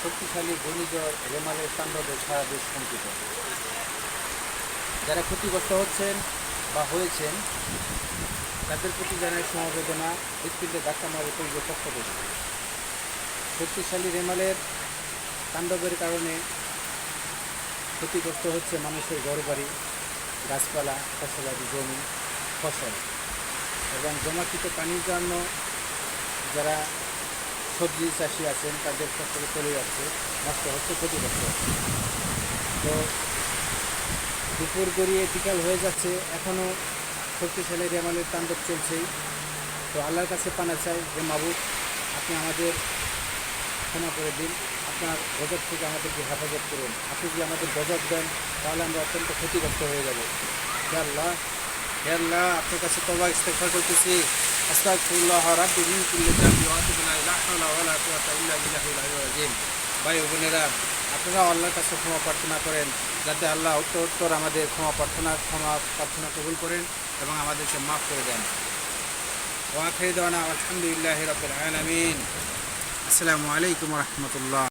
শক্তিশালী ঘূর্ণিঝড় রেমালের তাণ্ডবে সারা দেশ শঙ্কিত যারা ক্ষতিগ্রস্ত হচ্ছেন বা হয়েছেন, তাদের প্রতি জানাই সমবেদনা, হৃৎপিণ্ডে ধাক্কা মারে পরিবেশ পক্ষ থেকে শক্তিশালী রেমালের তাণ্ডবের কারণে ক্ষতিগ্রস্ত হচ্ছে মানুষের ঘরবাড়ি, গাছপালা, ফসলাদি জমি, ফসল এবং জমাকৃত পানির জন্য যারা সবজি চাষি আছেন, তাদের ফসল চলে যাচ্ছে। নষ্ট হচ্ছে ক্ষতিগ্রস্ত হচ্ছে তো দুপুর গড়িয়ে বিকাল হয়ে যাচ্ছে। এখনও শক্তিশালী রেমালের তাণ্ডব চলছেই। তো আল্লাহর কাছে পানা চাই যে, মাবুদ, আপনি আমাদের ক্ষমা করে দিন। আপনার গজব থেকে আমাদেরকে হেফাজত করুন। আপনি যদি আমাদের গজব দেন, তাহলে আমরা অত্যন্ত ক্ষতিগ্রস্ত হয়ে যাব। আল্লাহ হে আপনার কাছে করতেছি রাব্বি বোনেরা, আপনারা আল্লাহর কাছে ক্ষমা প্রার্থনা করেন। যাতে আল্লাহ উত্তর উত্তর আমাদের ক্ষমা প্রার্থনা ক্ষমা প্রার্থনা কবুল করেন এবং আমাদেরকে মাফ করে দেন। ওয়াখির দাওয়ানা আলহামদুলিল্লাহি রাব্বিল আলামিন। আসসালামু আলাইকুম রহমতুল্লাহ।